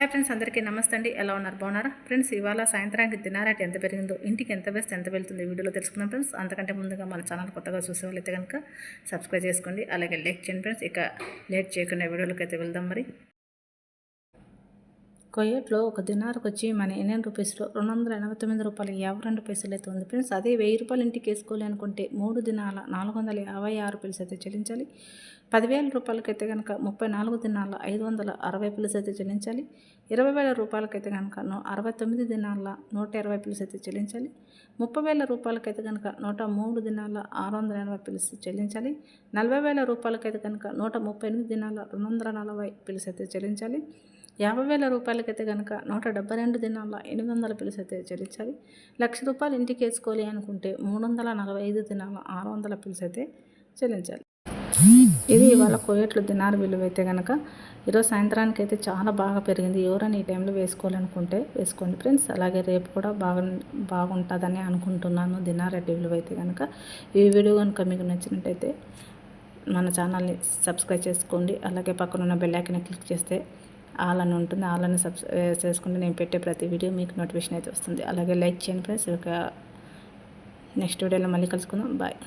Hi friends అందరికీ నమస్తే అండి. ఎలా ఉన్నారు? బాగున్నారా? ఫ్రెండ్స్ ఇవాళ సాయంత్రానికి తినారటి ఎంత పెరిగిందో ఇంటికి ఎంత వేస్తే ఎంత వెళ్తుంది వీడియోలో తెలుసుకుందాం ఫ్రెండ్స్ అంతకంటే ముందుగా మన ఛానల్ కొత్తగా చూసే వాళ్ళైతే కనుక సబ్స్క్రైబ్ చేసుకోండి. అలాగే లైక్ చేయండి ఫ్రెండ్స్ ఇక లేట్ చేయకుండా వీడియోలోకి అయితే వెళ్దాం మరి. కొయ్యట్లో ఒక దినారకు వచ్చి మన ఇండియన్ రూపీస్లో రెండు వందల ఎనభై తొమ్మిది రూపాయలు యాభై రెండు పైసలు అయితే ఉంది. ఫ్రెండ్స్ అదే వెయ్యి రూపాయలు ఇంటికి వేసుకోవాలి అనుకుంటే మూడు దినాల నాలుగు వందల యాభై ఆరు పైసలు అయితే చెల్లించాలి. పదివేల రూపాయలకైతే కనుక ముప్పై నాలుగు దినాల ఐదు వందల అరవై పిల్స్ అయితే చెల్లించాలి. ఇరవై వేల రూపాయలకైతే కనుక నూ అరవై తొమ్మిది దినాల నూట ఇరవై పిల్స్ అయితే చెల్లించాలి. ముప్పై వేల రూపాయలకైతే కనుక నూట మూడు దినాల ఆరు వందల ఎనభై పిల్స్ చెల్లించాలి. నలభై వేల రూపాయలకైతే కనుక నూట ముప్పై ఎనిమిది దినాల రెండు వందల నలభై పిల్స్ అయితే చెల్లించాలి. యాభై వేల రూపాయలకైతే కనుక నూట డెబ్బై రెండు దినాల ఎనిమిది వందల పిలుసు అయితే చెల్లించాలి. లక్ష రూపాయలు ఇంటికి వేసుకోవాలి అనుకుంటే మూడు వందల నలభై ఐదు దినాల ఆరు వందల పిలుసు అయితే చెల్లించాలి. ఇది ఇవాళ కోయట్లు దినారు విలువ అయితే కనుక ఈరోజు సాయంత్రానికి అయితే చాలా బాగా పెరిగింది. ఎవరైనా ఈ టైంలో వేసుకోవాలనుకుంటే వేసుకోండి ఫ్రెండ్స్. అలాగే రేపు కూడా బాగా బాగుంటుందని అనుకుంటున్నాను దినారెడ్డి విలువ అయితే కనుక ఈ వీడియో కనుక మీకు నచ్చినట్టయితే మన ఛానల్ని సబ్స్క్రైబ్ చేసుకోండి. అలాగే పక్కన ఉన్న క్లిక్ చేస్తే ఆల్ అని ఉంటుంది ఆల్ అని సబ్స్ చేసుకుంటే నేను పెట్టే ప్రతి వీడియో మీకు నోటిఫికేషన్ అయితే వస్తుంది. అలాగే లైక్ చేయండి ఫ్రెండ్స్. ఒక నెక్స్ట్ వీడియోలో మళ్ళీ కలుసుకుందాం. బాయ్.